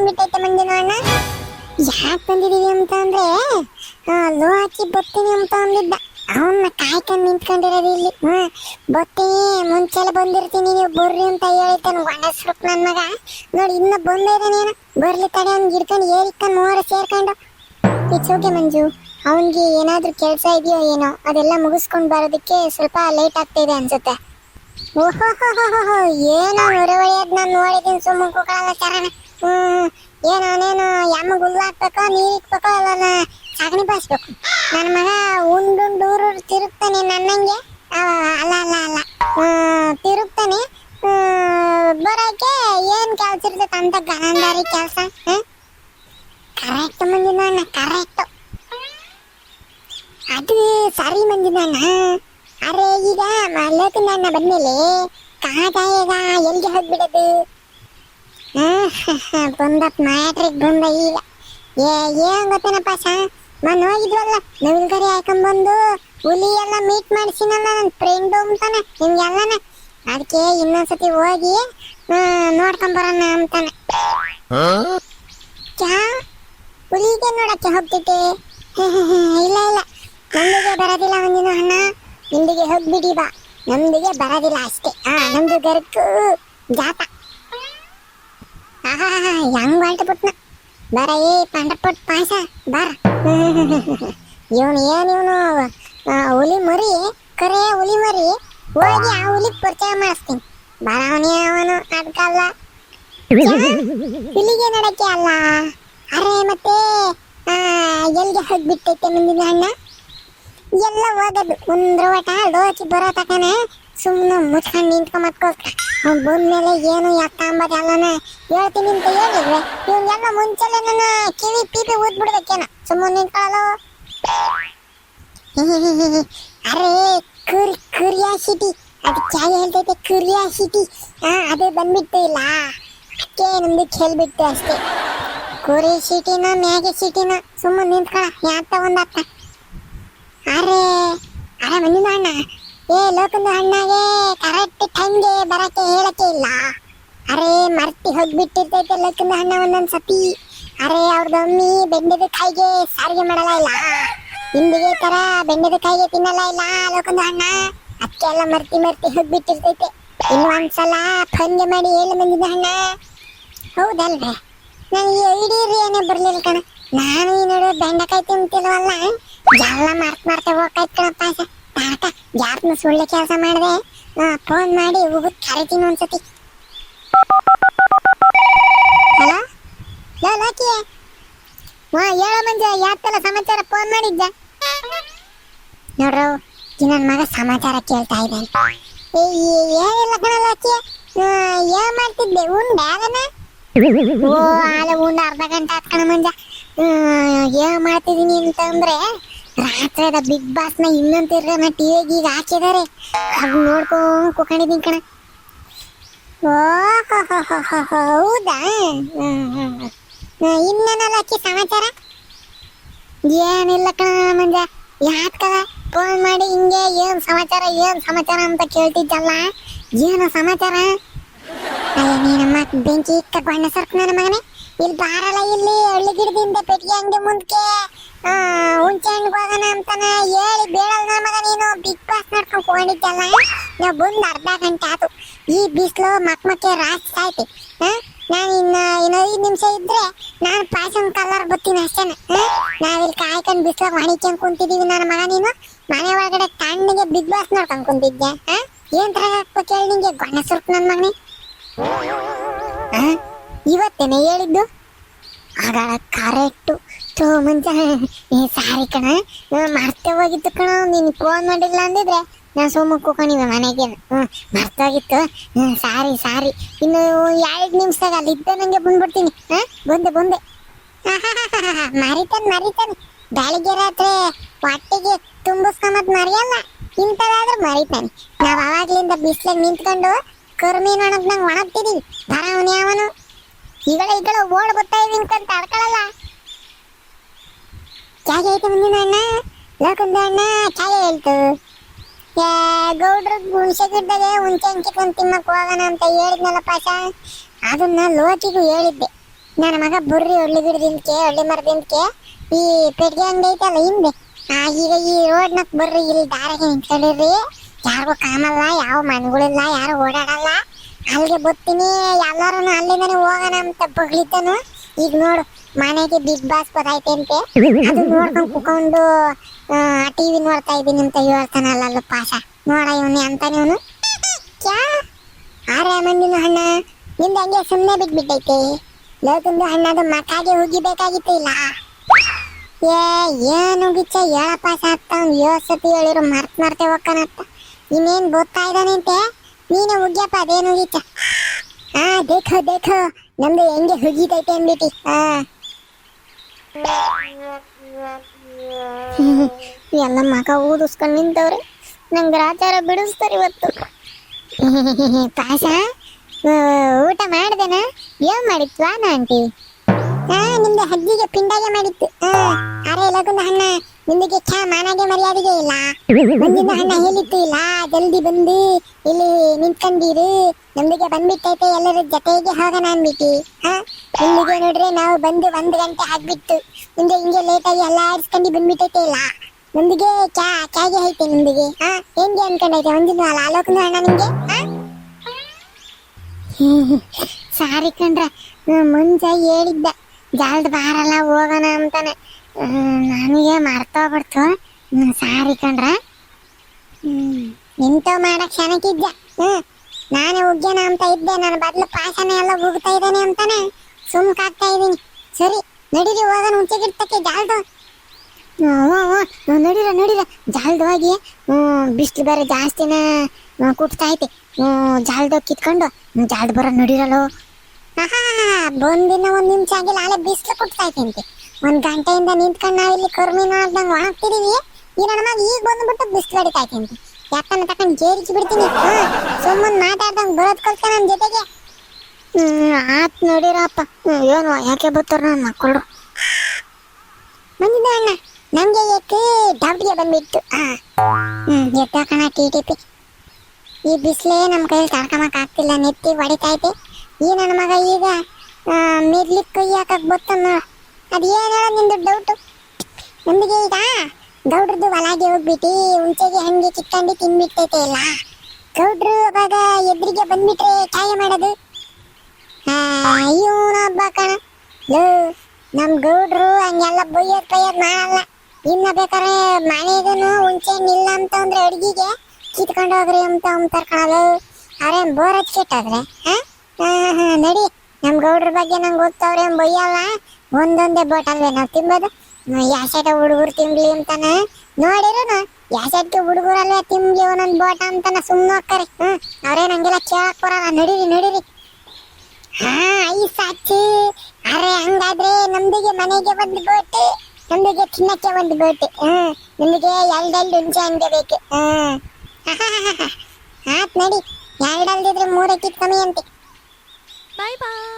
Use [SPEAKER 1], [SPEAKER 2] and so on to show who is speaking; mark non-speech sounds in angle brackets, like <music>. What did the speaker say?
[SPEAKER 1] ಬಂದ್ಬಿಟ್ಟು ಇಲ್ಲಿ ಯಾಕೆ ನಿಂತ್ಕೊಂಡ್ಬಿಟ್ಟೈತೆ ಮಂಜುನ ಅಣ್ಣ. ಯಾಕೆ ಬಂದಿದೀವಿ ಅಂತ ಅಂದ್ರೆ ಲೋ ಹಾಕಿ ಬರ್ತೀನಿ ಅಂತ ಅಂದಿದ್ದ. ಅವನ್ನ ಕಾಯ್ಕೊಂಡು ನಿಂತ್ಕೊಂಡಿರೋದು ಇಲ್ಲಿ. ಹ್ಮ್ ಬರ್ತೀನಿ ಮುಂಚೆಲ್ಲ ಬಂದಿರ್ತೀನಿ ನೀವು ಬರ್ರಿ ಅಂತ ಹೇಳಿದ್ದಾನೆ ಗಂಡಸ್ರುಕ್ ನನ್ನ ಮಗ. ನೋಡಿ, ಇನ್ನ ಬಂದೇ ಇದ್ದಾನೇನು ಬರ್ಲಿ ತಡೆ, ಅವ್ನ್ ಹಿಡ್ಕೊಂಡು ಏರಿಕೊಂಡು ಮೂವರು ಸೇರ್ಕೊಂಡು. It's okay Manju. ಅವನಿಗೆ ಏನಾದ್ರೂ ಕೆಲಸ ಇದೆಯೋ ಏನೋ, ಅದೆಲ್ಲ ಮುಗಿಸ್ಕೊಂಡು ಬರೋದಕ್ಕೆ ಸ್ವಲ್ಪ ಲೇಟ್ ಆಗ್ತಾ ಇದೆ ಅನ್ಸುತ್ತೆ. ಓಹೋ ಏನೋ ಹೊರವಳಿಯೋದ್ ನಾನು ನೋಡಿದ್ದೀನಿ ಸುಮ್ಮನೆ ಕೂಕಳಲ್ಲ ಚರಣ ಹ್ಮ್ ಏನೋ ನೀನು ಯಮ್ಮ ಗುಲ್ಲ ಹಾಕ್ಬೇಕೋ, ನೀರ್ ಇಕ್ಬೇಕೋ ಅಲ್ಲ ಸಗಣಿ ಬಾಸ್ಬೇಕು ನನ್ನ ಮಗ ಉಂಡುಂಡು ಊರು ತಿರುಗ್ತಾನೆ ನನ್ನಂಗೆ. ಅಲ್ಲ ಅಲ್ಲ ಅಲ್ಲ. ತಿರುಗ್ತಾನೆ. ಬರೋಕೆ ಏನು ಕೆಲಸ ಇರ್ತೈತೆ ಅಂತ ಗನಂದಾರಿ ಕೆಲಸ ಕರೆಕ್ಟ್ ಮಂದಿನ ಕರೆಕ್ಟ್ ಅದು ಸರಿ ಮಂದಿನ ಅರೆ, ಈಗ ಮಲ್ಲಕನಣ್ಣ ಬಂದ್ಮೇಲೆ ಕಾಟಾಯಗ ಎಲ್ಲಿಗೆ ಹೋಗ್ಬಿಡೋದು? ಬಂದಪ್ಪ ಮ್ಯಾಟ್ರಿಕ್ ಬಂದ ಈಗ. ಏ, ಏನ್ ಗೊತ್ತೇನಪ್ಪ ಸಾ ನಾನು ಹೋಗಿದ್ವಲ್ಲ, ನವಿಲ್ಗರಿ ಹಾಕೊಂಡ್ಬಂದು ಹುಲಿ ಎಲ್ಲ ಮೀಟ್ ಮಾಡಿಸಿನಲ್ಲ ನನ್ನ ಫ್ರೆಂಡು ಅಂತಾನೆ, ನಿಮ್ಗೆಲ್ಲನ? ಅದಕ್ಕೆ ಇನ್ನೊಂದ್ಸತಿ ಹೋಗಿ ನೋಡ್ಕೊಂಬರೋಣ ಅಂತಾನೆ. ಚಾ ಹುಲಿಗೆ ನೋಡಕ್ಕೆ ಹೋಗ್ತಿದ್ದೆ. <laughs> ಇಲ್ಲ ಇಲ್ಲ. ನಮ್ದಿಗೆ ಬರೋದಿಲ್ಲ ಒಂದಿನ ಅಣ್ಣ. ನಿಮ್ದಿಗೆ ಹೋಗ್ಬಿಡಿ ಬಾ. ನಮ್ದಿಗೆ ಬರೋದಿಲ್ಲ ಅಷ್ಟೇ. ಹಾ ನಮ್ದು ಗರ್ಕು ಜಾತ. ಹೆಂಗ್ ಹೊಲ್ಟು ಬಿಟ್ನ ಬರ ಏ ಪಂಡಪಟ್ ಪಾಯಸ, ಬರ. ಇವನು ಏನ್ ಇವನು? ಹುಲಿ ಮರಿ, ಕರೆ ಹುಲಿ ಮರಿ, ಹೋಗಿ ಆ ಹುಲಿ ಪರಿಚಯ ಮಾಡಿಸ್ತೀನಿ. ಬರ ಅವನೇ ಅವನು ಅದಕ್ಕಲ್ಲ ಇಲ್ಲಿಗೆ ನಡಕ್ಕೆ ಅಲ್ಲ. ಅರೆ, ಮತ್ತೆ ಎಲ್ಲಿಗೆ ಹೋಗ್ಬಿಟ್ಟೈತೆ ಮುಂದಿನ ಅಣ್ಣ? ಎಲ್ಲ ಹೋಗೋದು ಒಂದ್ರ ಒಟ ಲೋಚಿ ಬರೋ ತಕನ. ಸುಮ್ಮನೆ ಮುಚ್ಕೊಂಡು ನಿಂತ್ಕೊಂಬತ್ಕೋಸ್ಕರ ಅವ್ನು ಬಂದ್ಮೇಲೆ ಏನು ಎತ್ತ ಅಂಬದೆಲ್ಲನ ಹೇಳ್ತೀನಿ ಅಂತ ಹೇಳಿದ್ರೆ ಇವ್ನೆಲ್ಲ ಮುಂಚೆಲೆ ನನ್ನ ಕಿವಿ ಪೀಪಿ ಊದ್ಬಿಡ್ಬೇಕೇನ. ಸುಮ್ಮನೆ ನಿಂತ್ಕೊಳ್ಳೋ ಅರೇ, ಕುರಿ ಕ್ಯೂರಿಯಾಸಿಟಿ ಅದು ಯಾಕೆ ಹೇಳ್ತೈತೆ ಕ್ಯೂರಿಯಾಸಿಟಿ ಹಾ ಅದೇ ಬಂದ್ಬಿಟ್ಟು ಇಲ್ಲ. ಅದಕ್ಕೆ ನಮ್ದು ಕೇಳ್ಬಿಟ್ಟು ಅಷ್ಟೇ. ಕುರಿ ಸಿಟಿನ, ಮ್ಯಾಗೆ ಸಿಟಿನ ಸುಮ್ಮನೆ ನಿಂತ್ಕೊಳ ಯಾತ ಒಂದತ್ತ ಅರೆ ಅರೆ ಬಂದಿದ್ದ ಅಣ್ಣ ಏ, ಲೋಕದ ಅಣ್ಣಗೆ ಕರೆಕ್ಟ್ ಟೈಮ್ಗೆ ಬರಕ್ಕೆ ಹೇಳಕ್ಕೆ ಇಲ್ಲ. ಅರೆ, ಮರ್ತಿ ಹೋಗ್ಬಿಟ್ಟಿರ್ತೈತೆ ಲೋಕದ ಅಣ್ಣ ಒಂದೊಂದ್ ಸತಿ. ಅರೆ ಅವ್ರದ್ದು ಅಮ್ಮಿ ಬೆಂಡದ ಕಾಯಿಗೆ ಸಾರಿಗೆ ಮಾಡಲ್ಲ ಇಲ್ಲ. ಹಿಂದಿಗೆ ತರ ಬೆಂಡದ ಕಾಯಿಗೆ ತಿನ್ನಲ್ಲ ಇಲ್ಲ ಲೋಕದ ಅಣ್ಣ. ಅದಕ್ಕೆಲ್ಲ ಮರ್ತಿ ಮರ್ತಿ ಹೋಗ್ಬಿಟ್ಟಿರ್ತೈತೆ. ಒಂದ್ಸಲ ಪಂದ್ಯ ಮಾಡಿ ಹೇಳಿ ಬಂದಿದ್ದ ಅಣ್ಣ. ಹೌದಲ್ವೇ? ನನಗೆ ಐಡಿ ಏನೇ ಬರಲಿಲ್ಲ ಕಣ. ನಾನು ಈ ನೋಡು ಬೆಂಡೆಕಾಯಿ ತಿಂತಿಲ್ವಲ್ಲ? ಎಲ್ಲ ಮಾರ್ಕ್ ಮಾಡ್ತಾ ಹೋಗ್ತಾಯ್ತು ಕಣಪ್ಪ ತಾತ ಯಾರನ್ನ ಸುಳ್ಳು ಕೆಲಸ ಮಾಡಿದೆ? ಫೋನ್ ಮಾಡಿ ಹೋಗುದ್ ಕರಿತೀನಿ ಒಂದ್ಸತಿ. ಹಲೋ? ಲೋ ಲಾಕಿ ಹಾ ಹೇಳೋ ಮಂಜ ಯಾತ್ತೆಲ್ಲ ಸಮಾಚಾರ ಫೋನ್ ಮಾಡಿದ್ದ? ನೋಡ್ರು ಈ ನನ್ನ ಮಗ ಸಮಾಚಾರ ಕೇಳ್ತಾ ಇದ್ದಾನೆ ಏನಿಲ್ಲ ಕಣ ಲಾಕಿ ಆ, ಏನ್ ಮಾಡ್ತಿದ್ದೆ? ಉಂಡೆ ಅದನ್ನ? ಓ ಆಲೆ ಉಂಡ ಅರ್ಧ ಗಂಟೆ ಆತ್ ಕಣ ಮಂಜ. ಏನ್ ಮಾಡ್ತಿದೀನಿ ಅಂತಂದ್ರೆ ರಾತ್ರಿ ಅದ ಬಿಗ್ ಬಾಸ್ನ ಇನ್ನೊಂದ್ ತಿರ್ಗ ಟಿವಿಗೆ ಈಗ ಹಾಕಿದಾರೆ. ಅದು ನೋಡ್ಕೊಂಡು ಕುಕೊಂಡಿದೀನಿ ಕಣ. ಓ ಹೌದಾ. ಇನ್ನೇನಲ್ಲ ಅಕ್ಕಿ ಸಮಾಚಾರ? ಏನಿಲ್ಲ ಕಣ ಮಂಜ ಯಾಕಲ್ಲ ಫೋನ್ ಮಾಡಿ ಹಿಂಗೆ ಏನ್ ಸಮಾಚಾರ ಏನ್ ಸಮಾಚಾರ ಅಂತ ಕೇಳ್ತಿದ್ದಲ್ಲ? ಏನು ಸಮಾಚಾರ? ನೀನಮ್ಮ, ಬೆಂಕಿ ಇಕ್ಕ ಬಣ್ಣ ಸರ್ಕ ನನ್ನ ಮಗನೇ. ಇಲ್ಲಿ ಬಾರಲ್ಲ ಇಲ್ಲಿ, ಹಳ್ಳಿ ಗಿಡದಿಂದ ಪೆಟ್ಟಿಗೆ ಅಂಗಡಿ ಮುಂದಕ್ಕೆ ಹುಂಚೆ ಹಣ್ಣಿಗೆ ಹೋಗೋಣ ಅಂತಾನೆ ಹೇಳಿ ಬೇಡಲ್ಲ ಮಗ ನೀನು. ಬಿಗ್ ಬಾಸ್ ನೋಡ್ಕೊಂಡು ಹೋಗಿದ್ದಲ್ಲ ನಾವು ಬಂದು ಅರ್ಧ ಗಂಟೆ ಆತು. ಈ ಬಿಸಿಲು ಮಕ್ ಮಕ್ಕೆ ರಾಸ್ ಸಾಯ್ತಿ ನಾನು ಇನ್ನ ಇನ್ನು ಐದು ನಿಮಿಷ ಇದ್ರೆ ನಾನು ಪಾಯಸನ್ ಕಲರ್ ಬರ್ತೀನಿ ಅಷ್ಟೇನೆ. ನಾವಿಲ್ಲಿ ಕಾಯ್ಕೊಂಡು ಬಿಸಿಲು ಹೊಣಿಕೊಂಡ್ ಕುಂತಿದೀವಿ ನನ್ನ ಮಗ ನೀನು. ಮನೆ ಒಳಗಡೆ ತಣ್ಣಗೆ ಬಿಗ್ ಬಾಸ್ ನೋಡ್ಕೊಂಡು ಕುಂತಿದ್ದೆ ಏನ್ ತರ ಹಾಕ್ಬೇಕು ಹೇಳಿ ನಿಂಗೆ? ಗೊಣ್ಣ ಸುರ್ಕ್ ನನ್ನ ಮಗನೇ? ಇವತ್ತೇನೆ ಹೇಳಿದ್ದು? ಆಗ ಕರೆಕ್ಟು. ತೋ ಮುಂಚ ಸಾರಿ ಕಣ. ಮರ್ತೆ ಹೋಗಿತ್ತು ಕಣ. ನೀನು ಫೋನ್ ಮಾಡಿಲ್ಲ ಅಂದಿದ್ರೆ ನಾನು ಸುಮ್ಮಕ್ಕು ಕೂಕೊಂಡಿವೆ ಮನೆಗೆ. ಹ್ಞೂ ಮರ್ತೋಗಿತ್ತು ಹ್ಞೂ ಸಾರಿ ಸಾರಿ. ಇನ್ನು ಎರಡು ನಿಮಿಷದಾಗ ಅಲ್ಲಿ ಇದ್ದ ನಂಗೆ ಬಂದ್ಬಿಡ್ತೀನಿ. ಹಾಂ, ಬಂದೆ ಬಂದೆ. <laughs> ಮರಿತಾನೆ ಮರಿತಾನೆ. ಬೆಳಿಗ್ಗೆ ರಾತ್ರಿ ಹೊಟ್ಟೆಗೆ ತುಂಬಿಸ್ಕೊಂಬತ್ ಮರಿಯಲ್ಲ. ಇಂಥದಾದ್ರೆ ಮರಿತಾನೆ. ನಾವು ಅವಾಗ್ಲಿಂದ ಬಿಸ್ಲಾಗ ನಿಂತ್ಕೊಂಡು ಕರ್ಮೀನ್ ಒಣಗ್ ನಂಗೆ ಒಣಗ್ತಿದ್ದೀನಿ ಬರ ಅವನು. ಯಾವನು ಈಗಳ ಈಗಳ ಓಡ್ ಬರ್ತಾ ಅಂತ ತಡ್ಕೊಳಲ್ಲ ಐತೆ ಮುಂದಿನ ಲೋಕದ ಅಣ್ಣ ಚಾಗೆ ಹೇಳ್ತು ಗೌಡ್ರ ಹುಣಸೆ ಹುಣಸೆ ಹಂಚಿಕೊಂಡು ತಿನ್ನಕ್ ಹೋಗೋಣ ಅಂತ ಹೇಳಿದ್ನಲ್ಲ ಪಾಶ ಅದನ್ನ ಲೋಕಿಗೂ ಹೇಳಿದ್ದೆ. ನನ್ನ ಮಗ ಬುರ್ರಿ ಹಳ್ಳಿ ಗಿಡದಿಂದಕ್ಕೆ ಹಳ್ಳಿ ಮರದಿಂದಕ್ಕೆ ಈ ಪೆಟ್ಟಿಗೆ ಅಂಗಡಿ ಐತಲ್ಲ ಹಿಂದೆ. ಈಗ ಈ ರೋಡ್ನಾಗ ಬರ್ರಿ ಇಲ್ಲಿ ದಾರಿಗೆ ನಿಂತ್ಕೊಂಡಿರ್ರಿ. ಯಾರಿಗೂ ಕಾಮಲ್ಲ, ಯಾವ ಮನೆಗಳಿಲ್ಲ ಯಾರು ಓಡಾಡಲ್ಲ. ಅಲ್ಲಿಗೆ ಬರ್ತೀನಿ ಎಲ್ಲರೂ ಅಲ್ಲಿಂದನೇ ಹೋಗೋಣ ಅಂತ ಬಗ್ಲಿತಾನು ಈಗ ನೋಡು ಮನೆಗೆ ಬಿಗ್ ಬಾಸ್ ಬರೈತೆ ಅಂತೆ. ಅದು ನೋಡ್ಕೊಂಡು ಕುಕೊಂಡು ಟಿವಿ ನೋಡ್ತಾ ಇದ್ದೀನಿ ಅಂತ ಹೇಳ್ತಾನಲ್ಲ ಅಲ್ಲ ಪಾಶ ನೋಡ ಇವನು ಅಂತಾನೆ ಇವನು ಕ್ಯಾ? ಆರೆ ಮಂದಿನ ಹಣ್ಣ. ನಿಂದ ಹಂಗೆ ಸುಮ್ಮನೆ ಬಿಟ್ಬಿಟ್ಟೈತೆ. ಲೋಕಂದು ಹಣ್ಣದು ಮಕಾಗೆ ಹೋಗಿಬೇಕಾಗಿತ್ತು ಇಲ್ಲ? ಏ, ಏನು ಗಿಚ್ಚ ಹೇಳಪ್ಪ ಸಾಕ್ತ ಏಳು ಹೇಳಿರು ಮರ್ತ್ ಮರ್ತೆ ಹೋಗ್ಕನತ್ತ ಇನ್ನೇನ್ ಗೊತ್ತಾ ಇದ್ದಾನಂತೆ ನೀನು ಹುಗ್ಯಪ್ಪ ಅದೇನು ಗಿಚ್ಚ? ಹಾ ದೇಖೋ ದೇಖೋ, ನಮ್ದು ಹೆಂಗೆ ಹುಗಿತೈತೆ ಅಂದ್ಬಿಟ್ಟು. ಹಾ ಎಲ್ಲ ಮಗ ಊದಿಸ್ಕೊಂಡು ನಿಂತವ್ರೆ. ನಂಗೆ ರಾಚಾರ ಬಿಡಿಸ್ತಾರೆ ಇವತ್ತು. <laughs> ಆ, ಊಟ ಮಾಡ್ದೇನ? ಏನ್ ಮಾಡಿತ್ತು ನಾ ಆಂಟಿ? ಹಾ, ನಿಮ್ದು ಹಜ್ಜಿಗೆ ಪಿಂಡಾಗೆ ಮಾಡಿತ್ತು. ಹಾ, ಅರೆ ಲಗುಂದ ಹಣ್ಣ ನಿಮಗೆ ಖ್ಯಾ ಮಾನಾಗೆ ಮರ್ಯಾದೆಗೆ ಇಲ್ಲ. ಮುಂದಿನ ಹಣ್ಣ ಹೇಳಿತ್ತು ಇಲ್ಲ, ಜಲ್ದಿ ಬಂದು ಇಲ್ಲಿ ನಿಂತ್ಕೊಂಡಿರು. ನಮ್ದಿಗೆ ಬಂದ್ಬಿಟ್ಟೈತೆ, ಎಲ್ಲರ ಜೊತೆಗೆ ಹೋಗೋಣ ಅಂದ್ಬಿಟ್ಟು. ಹಾ, ಇಲ್ಲಿಗೆ ನೋಡ್ರಿ ನಾವು ಬಂದು ಒಂದು ಗಂಟೆ ಆಗ್ಬಿಟ್ಟು ಮುಂದೆ ಹಿಂಗೆ ಲೇಟಾಗಿ ಎಲ್ಲ ಆಡಿಸ್ಕೊಂಡು ಬಂದ್ಬಿಟ್ಟೈತೆ ಇಲ್ಲ. ನಮ್ದಿಗೆ ಕ್ಯಾ ಕ್ಯಾಗೆ ಐತೆ ನಿಮ್ದಿಗೆ. ಹಾ, ಹೆಂಗೆ ಅನ್ಕೊಂಡೈತೆ ಒಂದಿನ ಅಲ್ಲ, ಅಲೋಕನ ಹಣ್ಣ ನಿಮ್ಗೆ ಹಾ? ಸಾರಿ ಕಣ್ರ ಮುಂಚೆ ಹೇಳಿದ್ದ. ಜಲ್ದ್ ಬಾರಲ್ಲ, ಹೋಗೋಣ ಅಂತಾನೆ. ನನಗೆ ಮರ್ತೋಗ್ಬಿಡ್ತು ಸಾರಿ ಕಣ್ರ. ನಿಂತು ಮಾಡಕ್ ಕ್ಷಣಕ್ಕಿದ್ದ ಹ್ಮ್, ನಾನೇ ಉಗ್ಯನ ಅಂತ ಇದ್ದೆ. ನನ್ನ ಬದಲು ಪಾಶನ ಎಲ್ಲ ಹೋಗ್ತಾ ಇದ್ದಾನೆ ಅಂತಾನೆ. ಸುಮ್ಕಾಗ್ತಾ ಇದ್ದೀನಿ. ಸರಿ, ನಡೀರಿ, ಹೋಗೋಣ. ಉಂಚೆಗಿರ್ತಕ್ಕೆ ಜಾಲ್ದು. ನಡೀರ ನಡೀರ. ಜಾಲ್ದು ಹೋಗಿ ಬಿಸಿಲು ಬೇರೆ ಜಾಸ್ತಿನ ಕುಟ್ತಾ ಐತೆ. ಜಾಲ್ದು ಕಿತ್ಕೊಂಡು ಜಾಲ್ದು ಬರೋ ನಡೀರಲ್ಲೋ. ಬಂದಿನ ಒಂದ್ ನಿಮಿಷ ಆಗಿಲ್ಲ, ಅಲ್ಲೇ ಬಿಸಿಲು ಕುಟ್ತಾ ಐತೆ ಒಂದ್ ಗಂಟೆಯಿಂದ ನಿಂತ್ಕೊಂಡು ಇಲ್ಲಿ ಕರ್ಮಿ ನೋಡ್ದಂಗ್ ಒಣಗ್ತಿದೀವಿ. ಈ ನನ್ನ ಮಗ ಈಗ ಬಂದ್ಬಿಟ್ಟು ಬಿಸಿಲು ಹೊಡಿತಾ ಐತೆ ಯಾಕಂದ್ರೆ ತಕೊಂಡ್ ಜೇರಿಸಿ ಬಿಡ್ತೀನಿ. ಸುಮ್ಮನ್ ಮಾತಾಡ್ದಂಗ್ ಬರೋದ್ ನನ್ ಜೊತೆಗೆ. ಆತ್ ನೋಡಿರಪ್ಪ. ಏನು, ಯಾಕೆ ಬರ್ತಾರ ನನ್ನ ಮಕ್ಕಳು ಬಂದಿದ್ದ ಅಣ್ಣ. ನಮ್ಗೆ ಏಕೆ ಡಬ್ಗೆ ಬಂದ್ಬಿಟ್ಟು ಹ್ಮ್ ಎದ್ದಾಕಣ ಟಿ ಟಿ ಪಿ. ಈ ಬಿಸಿಲೇ ನಮ್ಮ ಕೈಯಲ್ಲಿ ತಡ್ಕಮಕ್ ಆಗ್ತಿಲ್ಲ. ನೆತ್ತಿ ಹೊಡಿತೈತೆ ಈ ನನ್ನ ಮಗ ಈಗ ಮಿರ್ಲಿಕ್ಕೆ ಕೈ ಹಾಕಕ್ ಬರ್ತಾನ ಅದು ಏನು ಹೇಳೋ ನಿಂದು ಡೌಟು ನಮಗೆ ಈಗ ಗೌಡ್ರದ್ದು ಒಳಗೆ ಹೋಗ್ಬಿಟ್ಟು ಹುಂಚೆಗೆ ಹಂಗೆ ಚಿಕ್ಕಂಡಿ ತಿನ್ಬಿಟ್ಟೈತೆ ಇಲ್ಲ ಗೌಡ್ರು ಅವಾಗ ಎದುರಿಗೆ ಬಂದ್ಬಿಟ್ರೆ ಚಾಯ ಮಾಡೋದು? ಅಯ್ಯೋ ಹಬ್ಬ ಕಣ. ಲೋ ನಮ್ಮ ಗೌಡ್ರು ಹಂಗೆಲ್ಲ ಬೊಯ್ಯೋದು ಪಯ್ಯೋದ್ ಮಾಡಲ್ಲ. ಇನ್ನ ಬೇಕಾದ್ರೆ ಮನೆಗೂ ಹುಂಚೆ ನಿಲ್ಲ ಅಂತ ಅಂದ್ರೆ ಅಡುಗೆಗೆ ಕಿತ್ಕೊಂಡು ಹೋಗ್ರಿ ಅಂತ ಅಂತಾರ ಕಣಲು ಅವ್ರೇನು ಬೋರ್ ಹಚ್ಚಿಟ್ಟಾದ್ರೆ ಹಾ ಹಾ ನಡಿ. ನಮ್ ಗೌಡ್ರ ಬಗ್ಗೆ ನಂಗೆ ಗೊತ್ತವ್ರೆ ಬೊಯ್ಯಲ್ಲ ಒಂದೊಂದೇ ಬೋಟ್ ಅಲ್ವೇ, ನಾವು ತಿಂಬೋದು? ಯಾಸೆಟ ಹುಡುಗರು ತಿನ್ಲಿ ಅಂತಾನ? ನೋಡಿರೋನು, ಯಾಸೆಟ್ಗೆ ಹುಡುಗರಲ್ವೇ ತಿನ್ಲಿ ಒಂದೊಂದು ಬೋಟ ಅಂತಾನ ಸುಮ್ಮನೆ ಹೋಗ್ತಾರೆ ಹ್ಞೂ ಅವ್ರೇ ನಂಗೆಲ್ಲ ಕೇಳಕ್ ಬರಲ್ಲ. ನಡೀರಿ ನಡೀರಿ. ಹಾ ಐ ಸಾಚಿ. ಅರೆ, ಹಂಗಾದ್ರೆ ನಮ್ದಿಗೆ ಮನೆಗೆ ಒಂದು ಬೋಟಿ, ನಮ್ದಿಗೆ ತಿನ್ನಕ್ಕೆ ಒಂದು ಬೋಟಿ. ಹ್ಞೂ ನಿಮಗೆ ಎರಡೆರಡು ಹುಂಚೆ ಹಂಗೆ ಬೇಕು. ಹ್ಞೂ <laughs> ಆತ್ ನಡಿ. ಎರಡಲ್ದಿದ್ರೆ ಇದ್ರೆ ಕಮ್ಮಿ ಅಂತೆ.
[SPEAKER 2] 拜拜。